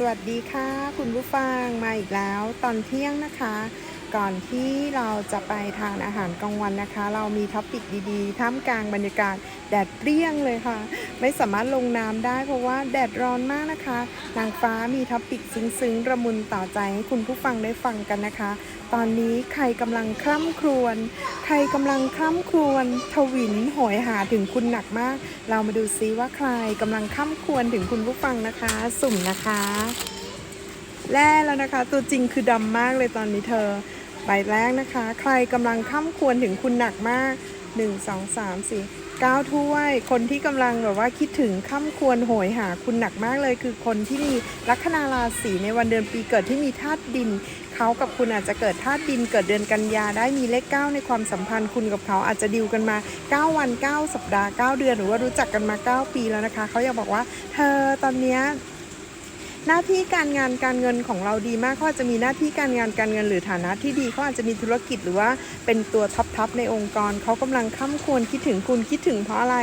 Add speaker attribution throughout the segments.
Speaker 1: สวัสดีค่ะ คุณผู้ฟังมาอีกแล้วตอนเที่ยงนะคะ ก่อนที่เราจะไปทานอาหารกลางวันนะคะ เรามีท็อปิกดีๆ ท่ามกลางบรรยากาศแดดเปรี้ยงเลยค่ะ ไม่สามารถลงน้ำได้เพราะว่าแดดร้อนมากนะคะ นางฟ้ามีท็อปิกซึ้งๆ ระมุนต่อใจให้คุณผู้ฟังได้ฟังกันนะคะ ตอนนี้ใครกำลังคร่ำครวญใครกำลังคร่ำครวญทวินโหยหาถึงคุณหนักมาก เรามาดูซิว่าใครกำลังคร่ำครวญถึงคุณผู้ฟังนะคะ สุ่มนะคะแร่แล้วนะคะ ตัวจริงคือดำมากเลยตอนนี้เธอ ใบแรกนะคะ ใครกำลังข้าควรถึงคุณหนักมาก 1 2 3 4 9ถ้วย คนที่กำลังแบบว่าคิดถึงข้าควรโหยหาคุณหนักมากเลย คือคนที่มีลัคนาราศีในวันเดือนปีเกิดที่มีธาตุดินเขากับคุณอาจจะเกิดธาตุดินเกิดเดือนกันยาได้มีเลข 9 ในความสัมพันธ์คุณกับเขาอาจจะดิวกันมา 9 วัน 9 สัปดาห์ 9 เดือน หรือว่ารู้จักกันมา 9 ปีแล้วนะคะ เขาอยากบอกว่า เธอตอนเนี้ย หน้าที่การงานการเงินของเราดีมากเขาอาจจะมีหน้าที่การงานการเงินหรือฐานะที่ดีเขาอาจจะมีธุรกิจหรือว่าเป็นตัวท็อปๆในองค์กรเขากำลังข้ามควรคิดถึงคุณคิดถึงเพราะอะไร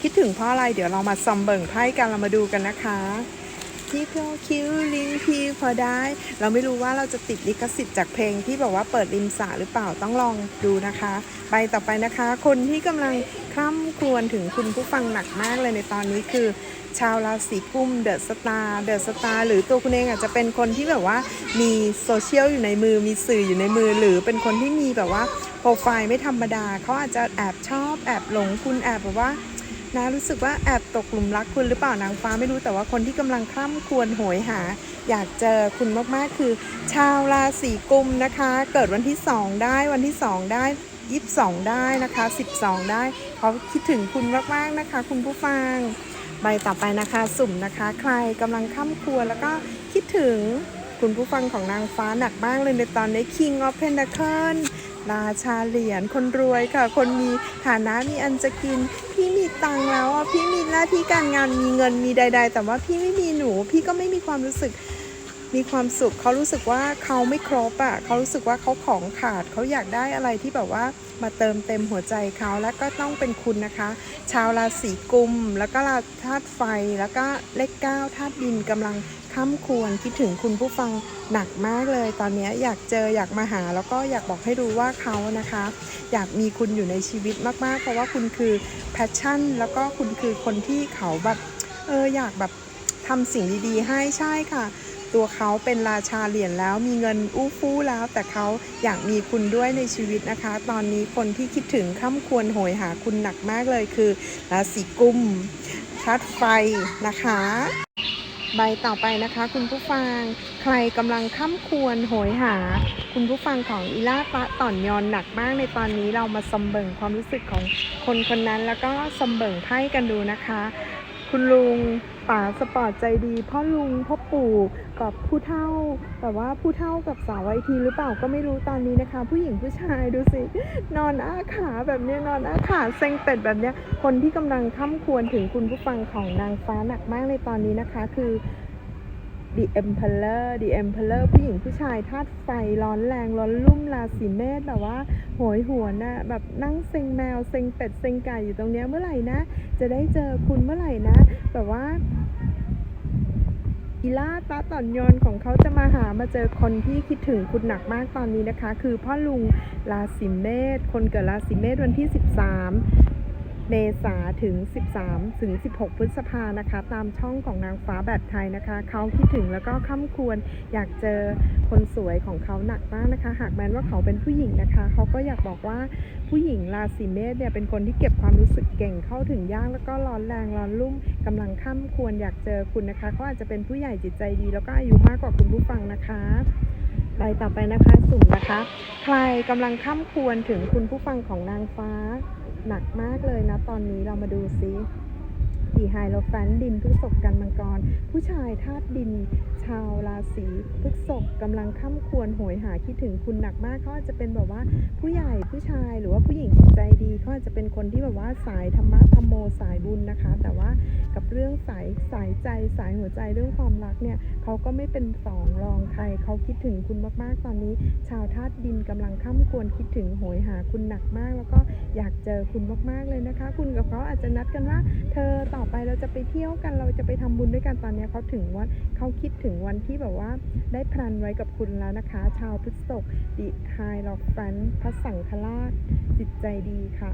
Speaker 1: คิดถึงเพราะอะไร เดี๋ยวเรามาซอมเบิ่งไพ่กันเรามาดูกันนะคะ ที่เพียวคิวลิงพีพอได้ เราไม่รู้ว่าเราจะติดลิขสิทธิ์จากเพลงที่แบบว่าเปิดริมสระหรือเปล่าต้องลองดูนะคะใบต่อไปนะคะ คนที่กำลังคร่ำครวญถึงคุณผู้ฟังหนักมากเลยในตอนนี้คือชาวราศีกุมเดอะสตาร์เดอะสตาร์หรือตัวคุณเองอาจจะเป็นคนที่แบบว่ามีโซเชียลอยู่ในมือมีสื่ออยู่ในมือ หรือเป็นคนที่มีแบบว่าโปรไฟล์ไม่ธรรมดาเขาอาจจะแอบชอบแอบหลงคุณแอบแบบว่า นะรู้สึกว่าแอบตกหลุมรักคุณหรือเปล่านางฟ้าไม่รู้แต่ว่าคนที่กำลังคล่ำควรโหยหา อยากเจอคุณมากๆคือ ชาวราศีกุมนะคะ เกิดวันที่ 2 ได้วันที่ 2 ได้22ได้นะคะ 12 ได้เขาคิดถึงคุณมากๆนะคะ คุณผู้ฟัง ใบต่อไปนะคะสุ่มนะคะ ใครกำลังข้ามครัวแล้วก็คิดถึงคุณผู้ฟังของนางฟ้าหนักมากเลยในตอนนี้ King of Pentacle ราชาเหรียญคนรวยค่ะ คนมีฐานะมีอันจะกิน พี่มีตังแล้วอะพี่มีหน้าที่การงานมีเงินมีใด ๆ แต่ว่าพี่ไม่มีหนู พี่ก็ไม่มีความรู้สึกมีความสุขเขารู้สึกว่าเขาไม่ครบอะเขารู้สึกว่าเขาของขาดเขาอยากได้อะไรที่แบบว่ามาเติมเต็มหัวใจเขาและก็ต้องเป็นคุณนะคะ ชาวราศีกุม แล้วก็ราธาตุไฟแล้วก็เลขเก้าธาตุดินกำลัง ค้ำควรคิดถึงคุณผู้ฟังหนักมากเลย ตอนนี้อยากเจออยากมาหา แล้วก็อยากบอกให้รู้ว่าเขานะคะ อยากมีคุณอยู่ในชีวิตมากๆ เพราะว่าคุณคือแพชชั่น แล้วก็คุณคือคนที่เขาแบบเอออยากแบบทำสิ่งดีๆ ให้ใช่ค่ะ ตัวเขาเป็นราชาเหรียญแล้วมีเงินอู้ฟู่แล้ว แต่เขาอยากมีคุณด้วยในชีวิตนะคะ ตอนนี้คนที่คิดถึงข้ามควรโหยหาคุณหนักมากเลยคือราศีกุมธาตุไฟนะคะ ใบต่อไปนะคะ คุณผู้ฟังใครกำลังข้ามควรโหยหา คุณผู้ฟังของอีล่าปะต่อนยอนหนักมากในตอนนี้เรามาสมเบิ่งความรู้สึกของคนคนนั้นแล้วก็สมเบิ่งไพ่กันดูนะคะ คุณลุงป๋าสปอร์ตใจดีพ่อลุงพ่อปู่กับผู้เฒ่า แต่ว่าผู้เฒ่ากับสาวไอทีหรือเปล่าก็ไม่รู้ตอนนี้นะคะ ผู้หญิงผู้ชายดูสิ นอนอ้าขาแบบนี้นอนอ้าขาเซ็งเป็ดแบบนี้คนที่กำลังค้ำควรถึงคุณผู้ฟังของนางฟ้าหนักมากในตอนนี้นะคะ คือ The Emperor The Emperor ผู้หญิงผู้ชายธาตุไฟร้อนแรงร้อนลุ่มราศีเมษแบบว่า โหยหัวน่ะแบบนั่งเซ็งแมวเซ็งเป็ดเซ็งไก่อยู่ตรงเนี้ยเมื่อไหร่นะ จะได้เจอคุณเมื่อไหร่นะ แบบว่าอีล่าตาต่อนยนของเขาจะมาหามาเจอคนที่คิดถึงคุณหนักมากตอนนี้นะคะ คือพ่อลุงราศีเมษคนเกิดราศีเมษวันที่ 13 เมษาถึง 13 ถึง 16 พฤษภานะคะ ตามช่องของนางฟ้าแบบไทยนะคะ เขาคิดถึงแล้วก็ค่ำควรอยากเจอคนสวยของเขาหนักมากนะคะ หากแม้ว่าเขาเป็นผู้หญิงนะคะ เขาก็อยากบอกว่าผู้หญิงราศีเมษเนี่ยเป็นคนที่เก็บความรู้สึกเก่งเข้าถึงยากแล้วก็ร้อนแรงร้อนรุ่มกำลังค่ำควรอยากเจอคุณนะคะ เขาอาจจะเป็นผู้ใหญ่จิตใจดี แล้วก็อายุมากกว่าคุณผู้ฟังนะคะ ใบต่อไปนะคะสุ่มนะคะ ใครกำลังท้ามควรถึงคุณผู้ฟังของนางฟ้า หนักมากเลยนะ ตอนนี้เรามาดูซิ ดีไฮโลแฟนดินพฤษภกันมังกร ผู้ชายธาตุดิน ชาวราศีพฤษภกำลังค่ำควรโหยหาคิดถึงคุณหนักมากเขาอาจจะเป็นแบบว่าผู้ใหญ่ผู้ชายหรือว่าผู้หญิงใจดีเขาอาจจะเป็นคนที่แบบว่าสายธรรมะธรรมโมสายบุญนะคะ แต่ว่ากับเรื่องสายสายใจสายหัวใจเรื่องความรักเนี่ยเขาก็ไม่เป็นสองรองใครเขาคิดถึงคุณมากๆตอนนี้ ชาวธาตุดินกำลังค่ำควรคิดถึงโหยหาคุณหนักมาก แล้วก็อยากเจอคุณมากๆเลยนะคะ คุณกับเขาอาจจะนัดกันว่า เธอต่อไปเราจะไปเที่ยวกันเราจะไปทำบุญด้วยกันตอนนี้เขาถึงว่าเขาคิดถึงวันที่แบบว่าได้พลันไว้กับคุณแล้วนะคะ ชาวพฤษภดิไฮล็อกฟันพระสังฆราชจิตใจดีค่ะ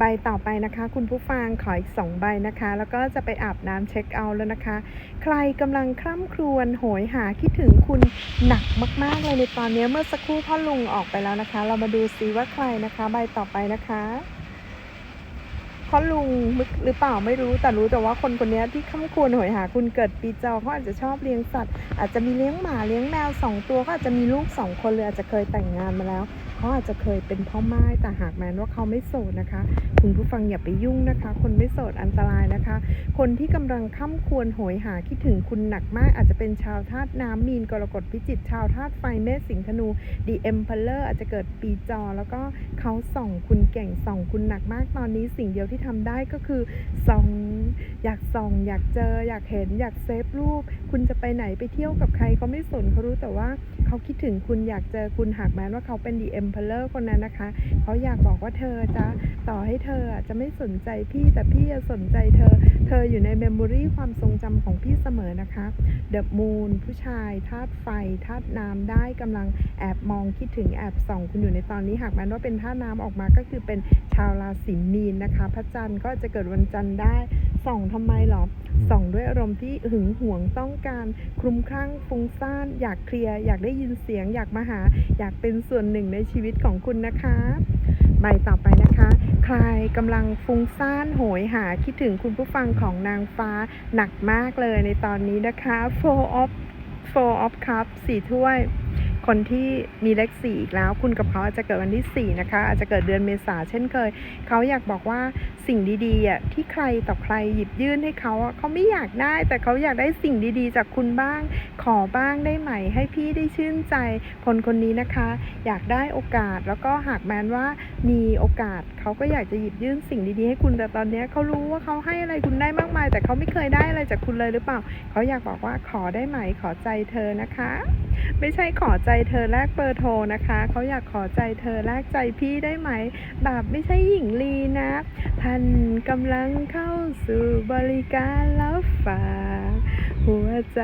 Speaker 1: ใบต่อไปนะคะ คุณผู้ฟังขออีกสองใบนะคะ แล้วก็จะไปอาบน้ำเช็คเอาท์แล้วนะคะ ใครกำลังคร่ำครวญโหยหาคิดถึงคุณหนักมาก ๆ เลยในตอนนี้เมื่อสักครู่พ่อลุงออกไปแล้วนะคะ เรามาดูซิว่าใครนะคะ ใบต่อไปนะคะพ่อลุงมึกหรือเปล่าไม่รู้แต่รู้แต่ว่าคนคนนี้ที่คร่ำครวญโหยหาคุณเกิดปีจอเขาอาจจะชอบเลี้ยงสัตว์ อาจจะมีเลี้ยงหมาเลี้ยงแมวสองตัวก็อาจจะมีลูกสองคนเลยอาจจะเคยแต่งงานมาแล้ว เขาอาจจะเคยเป็นพ่อไม้แต่หากแม้นว่าเขาไม่โสดนะคะ คุณผู้ฟังอย่าไปยุ่งนะคะ คนไม่โสดอันตรายนะคะ คนที่กำลังค่ำควรโหยหาคิดถึงคุณหนักมากอาจจะเป็นชาวธาตุน้ำมีนกรกฎพิจิตชาวธาตุไฟเมษสิงห์ธนูดีเอ็มพลเลอร์อาจจะเกิดปีจอ แล้วก็เขาส่องคุณเก่งส่องคุณหนักมากตอนนี้สิ่งเดียวที่ทำได้ก็คือส่องอยากส่องอยากเจออยากเห็นอยากเซฟรูป คุณจะไปไหนไปเที่ยวกับใครเขาไม่สนเขารู้แต่ว่าเขาคิดถึงคุณอยากเจอคุณหากแม้ว่าเขาเป็นดีเอ็มพลเลอร์คนนั้นนะคะ เขาอยากบอกว่าเธอจะต่อให้เธอจะไม่สนใจพี่แต่พี่จะสนใจเธอ เธออยู่ในเมมโมรีความทรงจำของพี่เสมอนะคะเดอะมูนผู้ชายธาตุไฟธาตุน้ำได้กำลังแอบมองคิดถึงแอบส่องคุณอยู่ในตอนนี้หากแม้ว่าเป็นธาตุน้ำออกมาก็คือเป็นชาวราศีมีนนะคะ พระจันทร์ก็จะเกิดวันจันทร์ได้ ส่องทำไมหรอส่องด้วยอารมณ์ที่หึงหวงต้องการคลุ้มคลั่งฟุ้งซ่าน อยากเคลียร์ อยากได้ยินเสียง อยากมาหา อยากเป็นส่วนหนึ่งในชีวิตของคุณนะคะ ใบต่อไปนะคะ ใครกำลังฟุ้งซ่านโหยหาคิดถึงคุณผู้ฟังของนางฟ้าหนักมากเลยในตอนนี้นะคะ four of four of cup สี่ถ้วย คนที่มีเลขสี่อีกแล้ว คุณกับเขาอาจจะเกิดวันที่ 4 นะคะ อาจจะเกิดเดือนเมษาเช่นเคย เขาอยากบอกว่าสิ่งดีๆอะที่ใครต่อใครหยิบยื่นให้เขาเขาไม่อยากได้ แต่เขาอยากได้สิ่งดีๆ จากคุณบ้าง ขอบ้างได้ไหมให้พี่ได้ชื่นใจ คนคนนี้นะคะ อยากได้โอกาสแล้วก็หากแม้นว่ามีโอกาสเขาก็อยากจะหยิบยื่นสิ่งดีๆให้คุณแต่ตอนนี้เขารู้ว่าเขาให้อะไรคุณได้มากมาย แต่เขาไม่เคยได้อะไรจากคุณเลยหรือเปล่า เขาอยากบอกว่าขอได้ไหมขอใจเธอนะคะ ไม่ใช่ขอใจเธอแลกเบอร์โทรนะคะ เขาอยากขอใจเธอแลกใจพี่ได้ไหม แบบไม่ใช่หญิงลีนะท่านกำลังเข้าสู่บริการรับฝากหัวใจ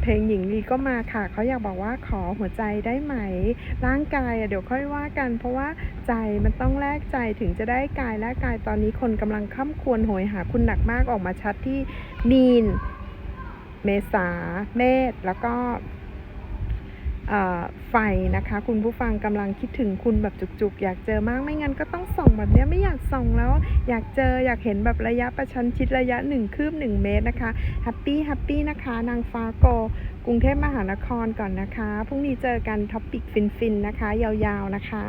Speaker 1: เพลงหญิงลีก็มาค่ะ เขาอยากบอกว่าขอหัวใจได้ไหม ร่างกายอะเดี๋ยวค่อยว่ากัน เพราะว่าใจมันต้องแลกใจถึงจะได้กายและกายตอนนี้คนกำลังค่ำควรโหยหาคุณหนักมากออกมาชัดที่มีน เมษา เมษแล้วก็ ไฟนะคะ คุณผู้ฟังกำลังคิดถึงคุณแบบจุกๆ อยากเจอมากไม่งั้นก็ต้องส่องแบบนี้ไม่อยากส่องแล้ว อยากเจออยากเห็นแบบระยะประชันชิดระยะ1คืบ1 เมตรนะคะแฮปปี้แฮปปี้นะคะ นางฟ้าโกกรุงเทพมหานครก่อนนะคะพรุ่งนี้เจอกันท็อปิกฟินๆนะคะ ยาวๆนะคะ